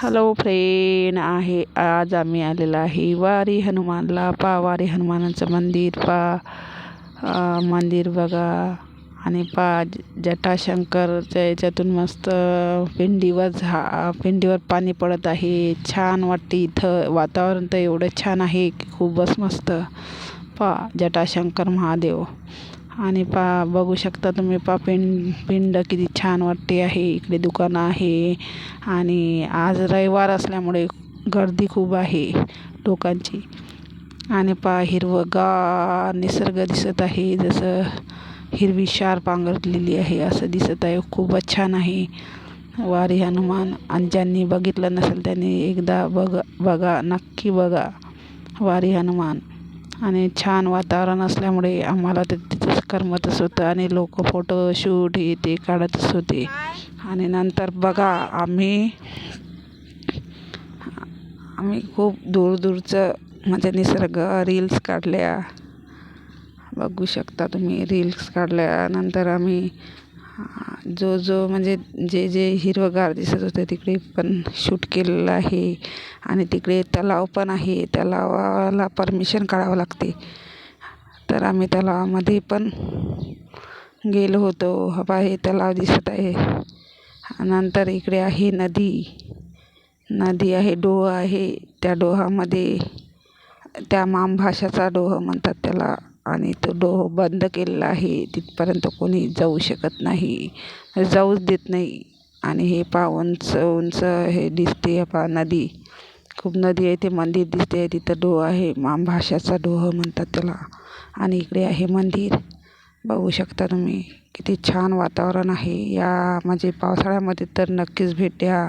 Hello friend आहे. आज आम्ही आलेलो आहे वारी हनुमानला. पा वारी हनुमानाचं मंदिर पा मंदिर बघा. आणि पा जटाशंकरच्या याच्यातून मस्त पिंडीवर झा पिंडीवर पाणी पडत आहे. छान वाटते इथं. वातावरण तर एवढं छान आहे की खूपच मस्त. पा जटाशंकर महादेव. आणि पा बघू शकता तुम्ही पा पिंड पिंड किती छान वाटते आहे इकडे दुकानं आहे. आणि आज रविवार असल्यामुळे गर्दी खूप आहे लोकांची. आणि पा हिरवगार निसर्ग दिसत आहे. जसं हिरवी शार पांघरलेली आहे असं दिसत आहे. खूपच छान आहे. वारी हनुमान आणि ज्यांनी बघितलं नसेल त्यांनी एकदा बघा बघा नक्की बघा वारी हनुमान. आणि छान वातावरण असल्यामुळे आम्हाला ते तिथं करमतच होतं आणि लोक फोटो शूट हे ते काढतच होते. आणि नंतर बघा आम्ही आम्ही खूप दूरदूरचं म्हणजे निसर्ग रील्स काढल्या. बघू शकता तुम्ही रील्स काढल्या. नंतर आम्ही जो जो म्हणजे जे जे हिरवगार दिसत होते तिकडे पण शूट केलेलं आहे. आणि तिकडे तलाव पण आहे. तलावाला परमिशन काढावं लागते. तर आम्ही तलावामध्ये पण गेलो होतो. हवा हे तलाव दिसत आहे. नंतर इकडे आहे नदी. नदी आहे डोह आहे. त्या डोहामध्ये त्या मामभाषाचा डोह म्हणतात त्याला. आणि तो डोह बंद केलेला आहे. तिथपर्यंत कोणी जाऊ शकत नाही. जाऊच देत नाही. आणि हे पहा उंच उंच हे दिसते. पहा नदी. खूप नदी आहे ते मंदिर दिसते तिथं डोह आहे मामभाषाचा डोह म्हणतात त्याला. आणि इकडे आहे मंदिर. बघू शकता तुम्ही किती छान वातावरण आहे. या म्हणजे पावसाळ्यामध्ये तर नक्कीच भेट द्या.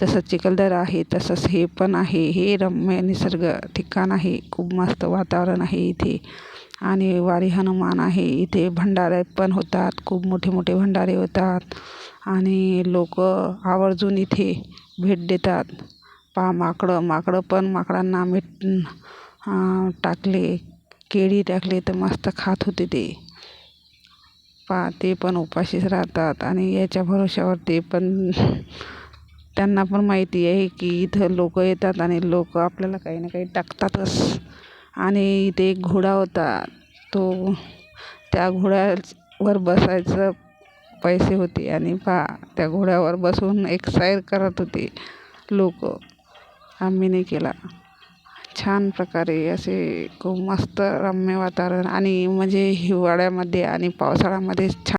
जसं चिखलदरा आहे तसंच हे पण आहे. हे रम्य निसर्ग ठिकाण आहे. खूप मस्त वातावरण आहे इथे. आणि वारी हनुमान आहे. इथे भंडारे पण होतात. खूप मोठे मोठे भंडारे होतात. आणि लोक आवर्जून इथे भेट देतात. पहा माकडं माकडं पण माकडांना आम्ही टाकले केळी टाकले तर मस्त खात होते ते. पहा ते पण उपाशीच राहतात आणि याच्या भरोश्यावर ते पण त्यांना पण माहिती आहे की इथं लोक येतात आणि लोक आपल्याला काही ना काही टाकतातच. आणि इथे एक घोडा होता तो त्या घोड्यावर बसायचं पैसे होते आणि पहा त्या घोड्यावर बसून एक्सायर करत होते लोक. आम्ही नाही केला. छान प्रकारे असे खूप मस्त रम्य वातावरण आणि म्हणजे हिवाळ्यामध्ये आणि पावसाळ्यामध्ये छान